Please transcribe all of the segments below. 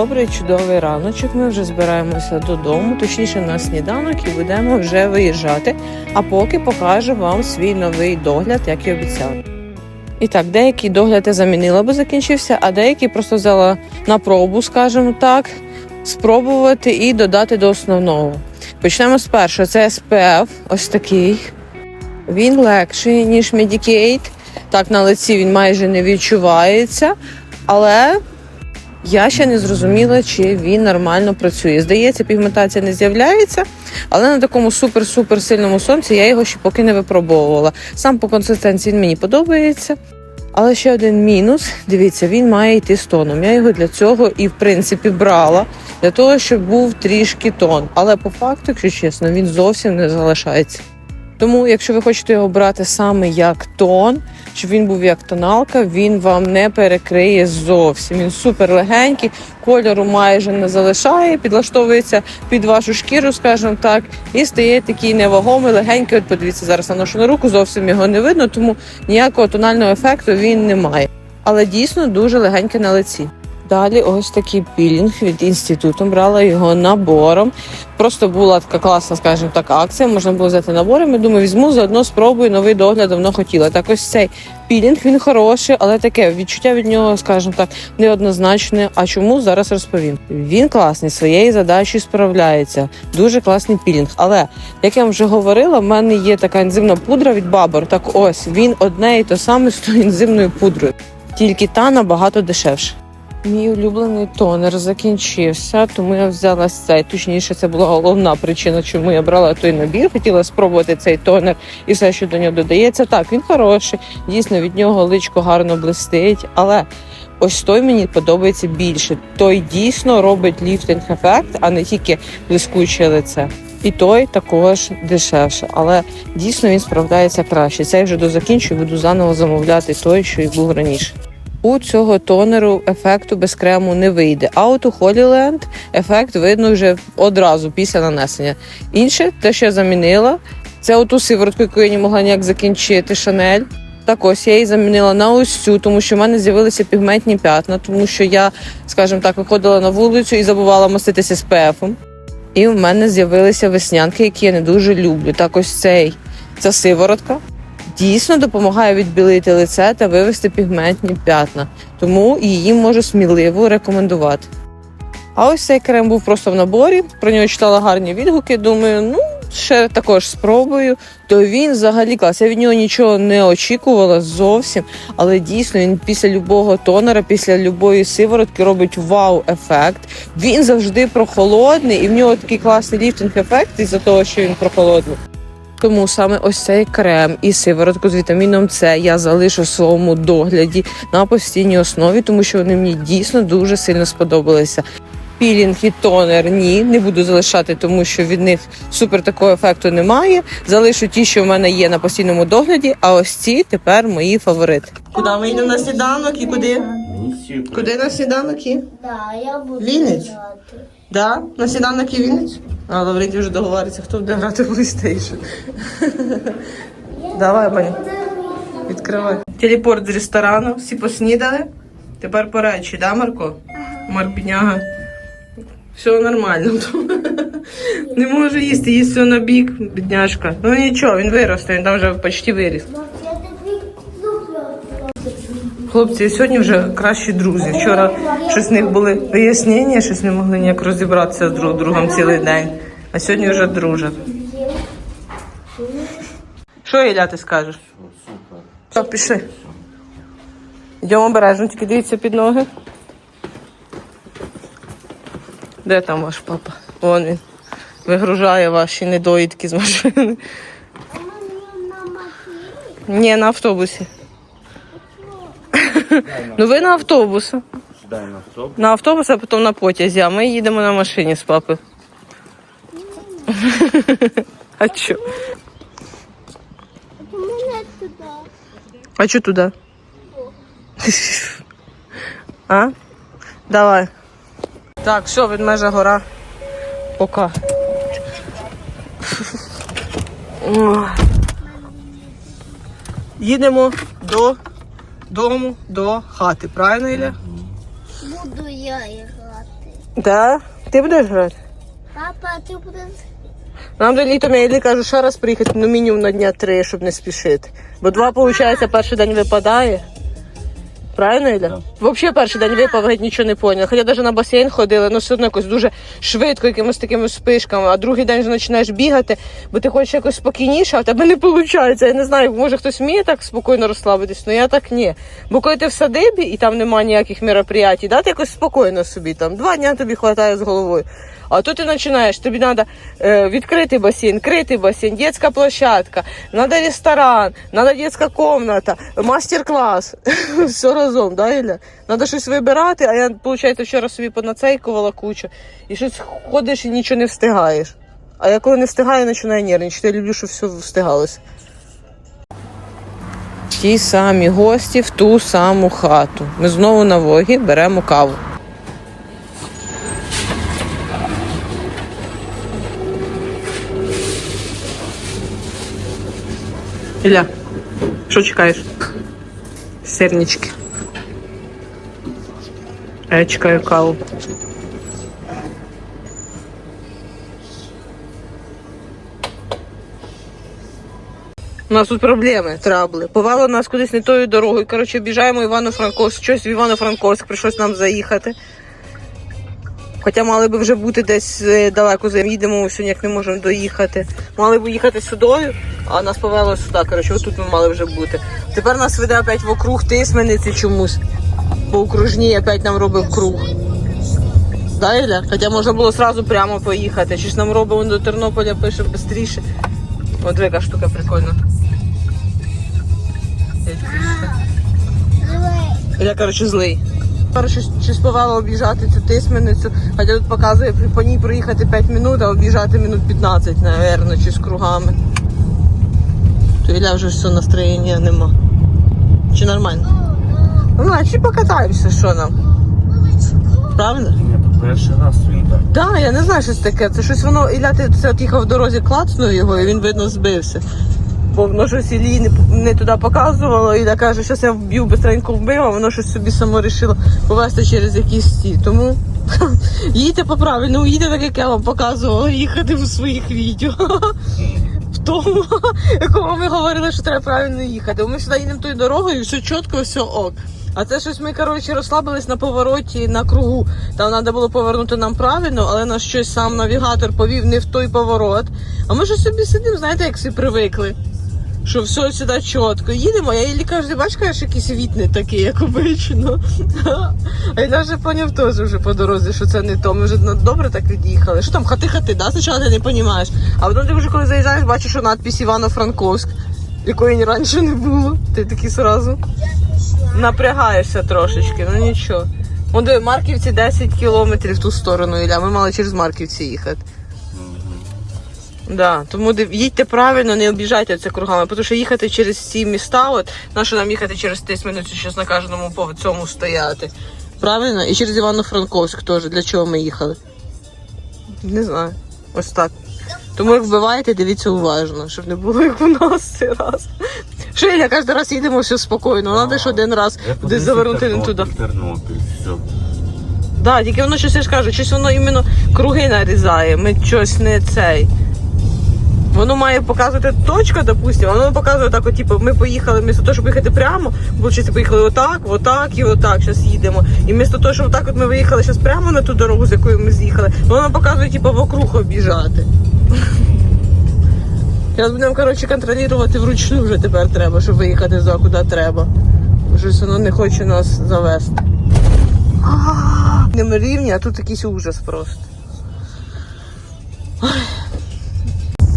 Добрий, чудовий раночок. Ми вже збираємося додому, точніше на сніданок, і будемо вже виїжджати. А поки покажу вам свій новий догляд, як і обіцяла. І так, деякий догляд я замінила, бо закінчився, а деякий просто взяла на пробу, скажімо так, спробувати і додати до основного. Почнемо з першого. Це SPF, ось такий. Він легший, ніж Medicaid. Так, на лиці він майже не відчувається, але я ще не зрозуміла, чи він нормально працює. Здається, пігментація не з'являється, але на такому супер-супер сильному сонці я його ще поки не випробовувала. Сам по консистенції він мені подобається. Але ще один мінус: дивіться, він має йти з тоном. Я його для цього і в принципі брала для того, щоб був трішки тон. Але по факту, якщо чесно, він зовсім не залишається. Тому, якщо ви хочете його брати саме як тон, щоб він був як тоналка, він вам не перекриє зовсім. Він супер легенький, кольору майже не залишає, підлаштовується під вашу шкіру, скажімо так, і стає такий невагомий, легенький. От подивіться, зараз наношу на руку, зовсім його не видно, тому ніякого тонального ефекту він не має. Але дійсно дуже легенький на лиці. Далі ось такий пілінг від інституту. Брала його набором. Просто була така класна, скажімо так, акція. Можна було взяти набором. Я думаю, візьму заодно спробую новий догляд, давно хотіла. Так ось цей пілінг він хороший, але таке відчуття від нього, скажімо так, неоднозначне. А чому зараз розповім? Він класний, своєю задачею справляється. Дуже класний пілінг. Але як я вам вже говорила, в мене є така ензимна пудра від Бабор. Так ось він одне і те саме з тою ензимною пудрою, тільки та набагато дешевше. Мій улюблений тонер закінчився, тому я взяла цей. Точніше, це була головна причина, чому я брала той набір. Хотіла спробувати цей тонер і все, що до нього додається. Так, він хороший, дійсно від нього личко гарно блистить, але ось той мені подобається більше. Той дійсно робить ліфтинг ефект, а не тільки блискуче лице. І той також дешевше, але дійсно він справляється краще. Цей вже дозакінчую, буду заново замовляти той, що й був раніше. У цього тонеру ефекту без крему не вийде. А от у Holyland ефект видно вже одразу після нанесення. Інше, те, що я замінила, це оту сиворотку, яку я не могла ніяк закінчити Шанель. Так ось я її замінила на ось цю, тому що в мене з'явилися пігментні п'ятна, тому що я, скажімо так, виходила на вулицю і забувала маститися з ПФом. І в мене з'явилися веснянки, які я не дуже люблю. Так ось цей ця сиворотка дійсно допомагає відбілити лице та вивести пігментні п'ятна, тому її можу сміливо рекомендувати. А ось цей крем був просто в наборі. Про нього читала гарні відгуки. Думаю, ну ще також спробую. То він взагалі клас. Я від нього нічого не очікувала зовсім, але дійсно він після любого тонера, після любої сиворотки робить вау-ефект. Він завжди прохолодний, і в нього такий класний ліфтинг-ефект із-за того, що він прохолодний. Тому саме ось цей крем і сиворотку з вітаміном С я залишу в своєму догляді на постійній основі, тому що вони мені дійсно дуже сильно сподобалися. Пілінг і тонер ні, не буду залишати, тому що від них супер такого ефекту немає. Залишу ті, що в мене є на постійному догляді. А ось ці тепер мої фаворити. Куди ми йдемо на сніданок і куди? Куди на сніданок і? Да, я буду Вінниць? Да, на сніданок і Вінниць? А Лавренті вже договориться, хто буде грати в PlayStation. Давай, Маня, відкривай. Телепорт з ресторану, всі поснідали. Тепер по речі, да, Марко? Марк бідняга. Все нормально. Не може їсти, їсть все на бік, бідняшка. Ну нічого, він виросте, він там вже почти виріс. Хлопці сьогодні вже кращі друзі. Вчора щось в них були вияснення, щось не могли ніяк розібратися з друг другом цілий день. А сьогодні вже дружать. Що, Ілля, ти скажеш? Так, пішли. Йдемо обережно, тільки дивіться під ноги. Де там ваш папа? Вон він. Вигружає ваші недоїдки з машини. Ні, на автобусі. Ну ви на автобусі. Дай на автобус. На автобус, а потім на потязі, а ми їдемо на машині з папою. А туди. А що туди? А? Давай. Так, все, ведмежа гора. Пока. Їдемо до дому, до хати, правильно, Ілля? Буду я грати. Да? Ти будеш грати? Папа, ти будеш... Нам до літом я Іллі кажу, ще раз приїхати, ну мінімум на дня три, щоб не спішити. Бо два, виходить, перший день випадає. Правильно, Ілля? Взагалі перший день випав, геть нічого не поняла. Хоча навіть на басейн ходили, ну все одно якось дуже швидко, якимось такими спишками, а другий день вже починаєш бігати, бо ти хочеш якось спокійніше, а в тебе не виходить. Я не знаю, може хтось вміє так спокійно розслабитись, але я так ні. Бо коли ти в садибі і там немає ніяких мероприятій, да, ти якось спокійно собі там. Два дня тобі вистачає з головою. А тут ти починаєш, тобі треба е, відкритий басейн, критий басейн, дитяча площадка, треба ресторан, треба дитяча комната, мастер-клас. Все разом, да, Ілля? Треба щось вибирати, а я, виходить, вчора собі понацейкувала кучу. І щось ходиш і нічого не встигаєш. А я коли не встигаю, починаю нервничати. Я люблю, щоб все встигалося. Ті самі гості в ту саму хату. Ми знову на вогі беремо каву. Ілля, що чекаєш? Сирнички. А я чекаю каву. У нас тут проблеми, трабли. Повело нас кудись не тою дорогою. Коротше, обіжаємо Івано-Франковськ. Щось в Івано-Франковськ прийшлось нам заїхати. Хоча мали би вже бути десь е, далеко заїдемо, сьогодні як не можемо доїхати. Мали б їхати сюдою, а нас повело сюди. Коротше, отут ми мали вже бути. Тепер нас веде опять вокруг тисмениці чомусь. По окружній опять нам робив круг. Да? Хоча можна було одразу прямо поїхати. Щось нам робить до Тернополя пише швидше. От яка штука прикольна. Я, коротше, злий. Коротше, щось повело об'їжджати цю тисменницю, хоча тут показує по ній проїхати 5 минут, а об'їжджати минут 15, напевно, чи з кругами. То Ілля вже все настроєння нема. Чи нормально? Ну, значить покатаємося, що нам. Правильно? Ні, перший раз він так. Так, да, я не знаю, що це таке. Це щось воно, Ілля, ти от їхав в дорозі, клацнув його, і він, видно, збився. Бо воно щось Іллі не, не туди показувало, Ілля каже, що я вб'ю, бистренько вбив, а воно щось собі само вирішило повезти через якісь ті. Тому їдьте по правильному, їдьте так, як я вам показувала, їхати в своїх відео. В тому, якому ми говорили, що треба правильно їхати. Ми сюди їдемо тою дорогою, все чітко, все ок. А це щось ми, коротше, розслабились на повороті на кругу. Там треба було повернути нам правильно, але нас щось сам навігатор повів не в той поворот. А ми ж собі сидимо, знаєте, як всі привикли. Що все сюди чітко. Їдемо, я їй кажу, бачиш, кажеш, якийсь не такий, як обично. А я вже поняв теж вже по дорозі, що це не то. Ми вже добре так від'їхали. Що там, хати-хати, да? Спочатку ти не розумієш. А потім ти вже коли заїжджаєш, бачиш, що надпись Івано-Франковськ, якої ні раніше не було. Ти такий сразу напрягаєшся трошечки, ну нічого. Вон диви, Марківці 10 кілометрів ту сторону, Ілля. Ми мали через Марківці їхати. Да, тому їдьте правильно, не обіжайте це кругами, тому що їхати через ці міста, от нащо нам їхати через Тисменицю, щось на кожному по цьому стояти. Правильно? І через Івано-Франковськ теж. Для чого ми їхали? Не знаю. Ось так. Тому як вбиваєте, дивіться уважно, щоб не було як у нас цей раз. Що я кожен раз їдемо все спокійно, треба ж один раз десь завернути не туди. Тернопіль, все. Да, тільки воно щось я ж кажу, щось воно іменно круги нарізає. Ми щось не цей. Воно має показувати точка, допустимо, воно показує так, от, типу, ми поїхали, вмісто того, щоб їхати прямо, чи поїхали отак, отак і отак, зараз їдемо. І вмісто того, щоб так от ми виїхали зараз прямо на ту дорогу, з якою ми з'їхали, воно показує, типу, вокруг обіжати. Зараз будемо, коротше, контролювати вручну вже тепер треба, щоб виїхати за куди треба. Щось воно не хоче нас завести. Не рівні, а тут якийсь ужас просто. Ой.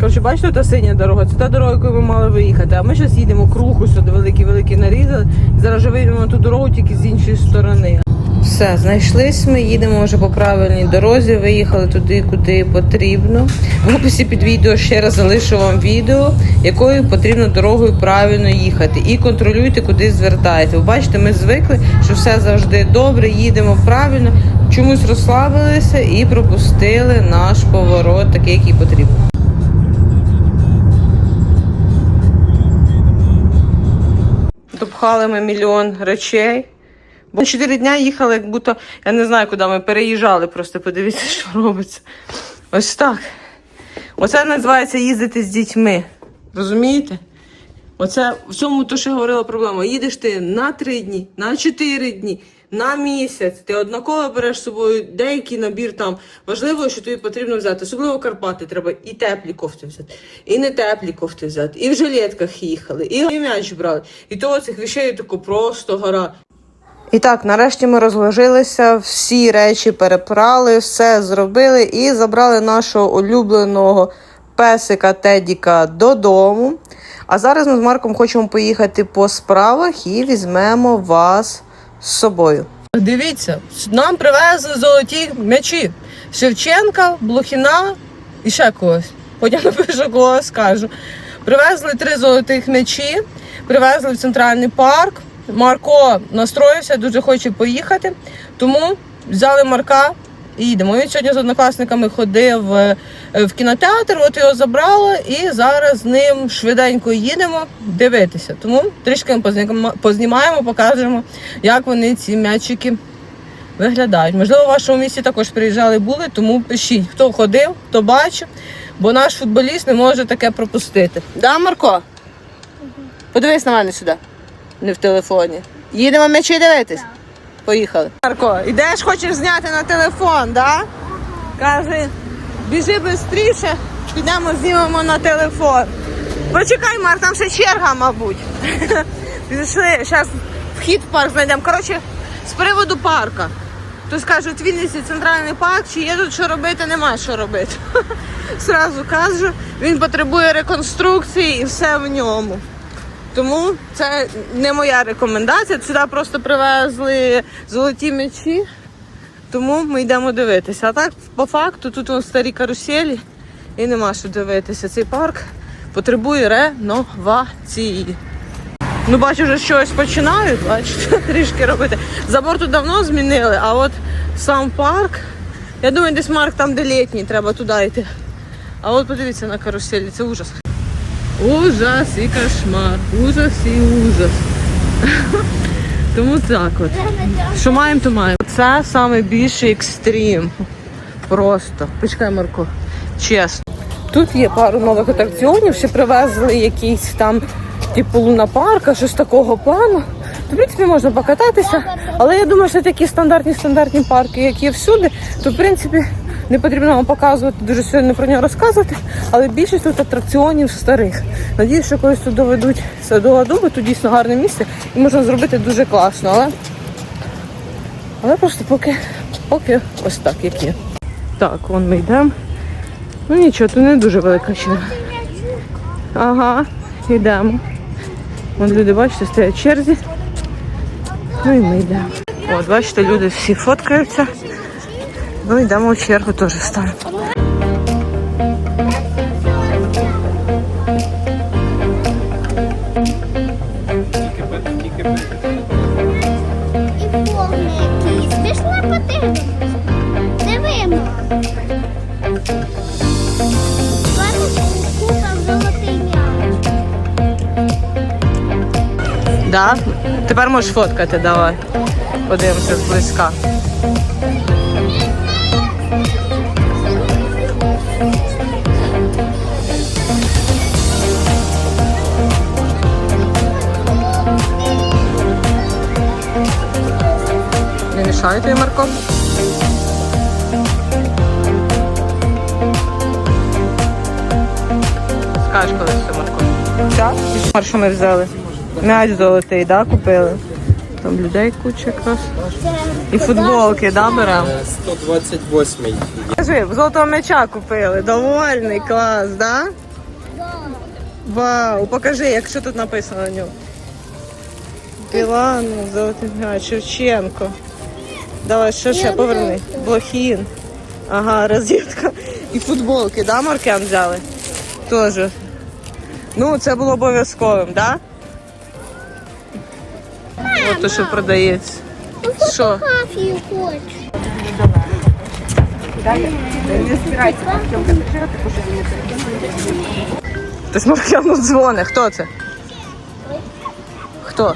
Коротше, бачите, та синя дорога, це та дорога, якою ми мали виїхати. А ми зараз їдемо круг ось сюди великий-великий нарізали. Зараз вже вийдемо ту дорогу тільки з іншої сторони. Все, знайшлись ми, їдемо вже по правильній дорозі, виїхали туди, куди потрібно. В описі під відео ще раз залишу вам відео, якою потрібно дорогою правильно їхати. І контролюйте, куди звертаєте. Ви бачите, ми звикли, що все завжди добре, їдемо правильно, чомусь розслабилися і пропустили наш поворот, такий, який потрібно. Допхали ми мільйон речей. Бо чотири дня їхали, як будто я не знаю, куди ми переїжджали. Просто подивіться, що робиться. Ось так. Оце називається їздити з дітьми. Розумієте? Оце в цьому то, що я говорила проблема. Їдеш ти на три дні, на чотири дні, на місяць. Ти однаково береш з собою деякий набір там. Важливо, що тобі потрібно взяти. Особливо Карпати треба і теплі кофти взяти, і не теплі кофти взяти, і в жилетках їхали, і, м'яч брали. І то цих вещей тако просто гора. І так, нарешті ми розложилися, всі речі перепрали, все зробили і забрали нашого улюбленого песика Тедіка додому. А зараз ми з Марком хочемо поїхати по справах і візьмемо вас з собою. Дивіться, нам привезли золоті м'ячі. Шевченка, Блохіна і ще когось. Потім напишу кого скажу. Привезли три золотих м'ячі, привезли в центральний парк. Марко настроївся, дуже хоче поїхати. Тому взяли Марка і. Він сьогодні з однокласниками ходив е, в кінотеатр, от його забрали, і зараз з ним швиденько їдемо дивитися. Тому трішки познімаємо, покажемо, як вони ці м'ячики виглядають. Можливо, в вашому місті також приїжджали були, тому пишіть, хто ходив, хто бачив, бо наш футболіст не може таке пропустити. Да, Марко? Подивись на мене сюди, не в телефоні. Їдемо м'ячі дивитись? Поїхали. Марко, ідеш, хочеш зняти на телефон, да? Каже, біжи швидше, підемо знімемо на телефон. Почекай, Марк, там ще черга, мабуть. Пішли, зараз вхід в парк знайдемо. Коротше, з приводу парка. То скажуть, Вінниці центральний парк, чи є тут що робити, нема що робити. Сразу кажу, він потребує реконструкції і все в ньому. Тому це не моя рекомендація. Сюди просто привезли золоті м'ячі, тому ми йдемо дивитися. А так, по факту, тут вон старі каруселі і нема що дивитися. Цей парк потребує реновації. Ну, бачу, вже щось починають, бачите, трішки робити. Забор тут давно змінили, а от сам парк, я думаю, десь Марк там, де літній, треба туди йти. А от подивіться на каруселі, це ужас. Ужас і кошмар. Ужас і ужас. Тому так от. Що маємо, то маємо. Це найбільший екстрім. Просто. Почекай, Марко. Чесно. Тут є пару нових атракціонів, ще привезли якісь там, типу лунапарка, щось такого плану. То, в принципі, можна покататися, але я думаю, що такі стандартні стандартні парки, які всюди, то в принципі не потрібно вам показувати, дуже сильно про нього розказувати, але більшість тут атракціонів старих. Надіюсь, що колись тут доведуть це до тут дійсно гарне місце і можна зробити дуже класно. Але, але просто поки, поки ось так, як є. Так, вон ми йдемо. Ну нічого, тут не дуже велика черга. Ага, йдемо. Вон люди, бачите, стоять черзі. Ну і ми йдемо. От, бачите, люди всі фоткаються. Ну йдемо в чергу теж станемо. Да? Тепер можеш фоткати, давай. Подивимося зблизька. Мішайте, Марко. Скажеш коли все, Марко. Так? Що ми взяли? М'яч золотий, да, купили? Там людей куча якраз. І футболки, да, беремо? 128-й. Скажи, золотого м'яча купили. Довольний, клас, да? Вау, покажи, як що тут написано на ньому. Білан, золотий м'яч, Шевченко. Давай, що ще, поверни. Блохін. Ага, розетка. І футболки, да, Маркен взяли? Тоже. Ну, це було обов'язковим, да? От то, що продається. Що? Фотографію хочу. Хтось Маркяну дзвонить. Хто це? Хто?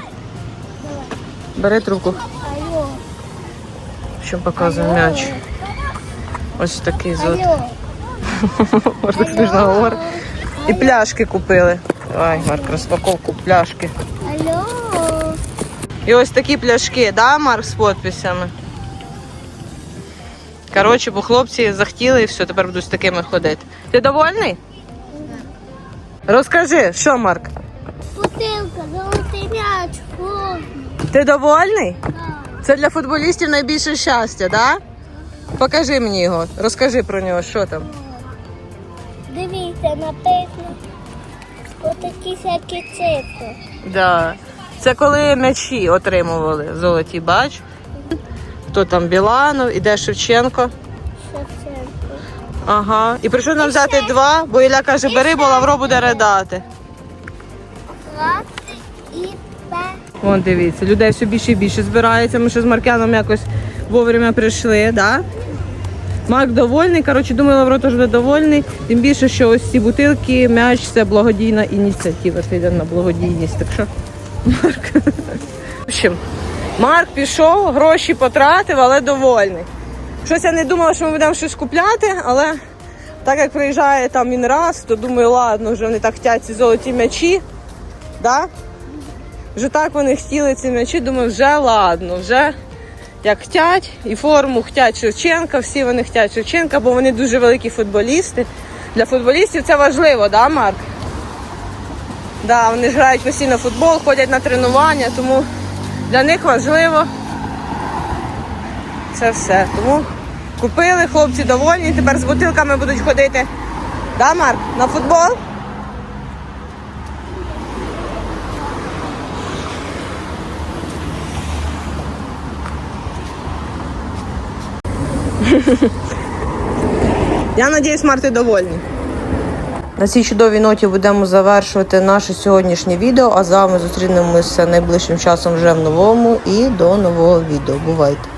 Бери трубку. Хлопчим показуємо м'яч. Ось такий. Алло. Можна смішно говорити. І пляшки купили. Давай, Марк, розпаковку пляшки. Алло. І ось такі пляшки, да, Марк, з підписями? Коротше, бо хлопці захотіли і все, тепер будуть з такими ходити. Ти довольний? Розкажи, що, Марк? Бутилка, золотий м'яч, повний. Ти довольний? Так. Це для футболістів найбільше щастя, да? Покажи мені його, розкажи про нього, що там. Дивіться, написано. Отакі всякі цифри. Да. Це коли м'ячі отримували золоті, бач? Хто там Біланов, іде Шевченко. Шевченко. Ага. І прийшов нам взяти два, бо Ілля каже, бери, бо Лавро буде ридати. Вон дивіться, людей все більше і більше збирається. Ми ще з Маркяном якось вовремя прийшли, да? Марк довольний. Коротше, думаю, Лавро теж буде довольний. Тим більше, що ось ці бутилки, м'яч це благодійна ініціатива. Це йде на благодійність. Так що Марк. В общем, Марк пішов, гроші потратив, але довольний. Щось я не думала, що ми будемо щось купляти, але так як приїжджає там він раз, то думаю, ладно, вже вони так хотять ці золоті м'ячі. Да? Вже так вони хотіли ці м'ячі, думаю, вже ладно, вже як хотять, і форму хотять Шевченка, всі вони хотять Шевченка, бо вони дуже великі футболісти. Для футболістів це важливо, да, Марк? Да, вони грають постійно футбол, ходять на тренування, тому для них важливо це все. Тому купили, хлопці довольні, тепер з бутилками будуть ходити. Да, Марк? На футбол? Я надіюсь, Марти довольні. На цій чудовій ноті будемо завершувати наше сьогоднішнє відео, а з вами зустрінемося найближчим часом вже в новому і до нового відео. Бувайте!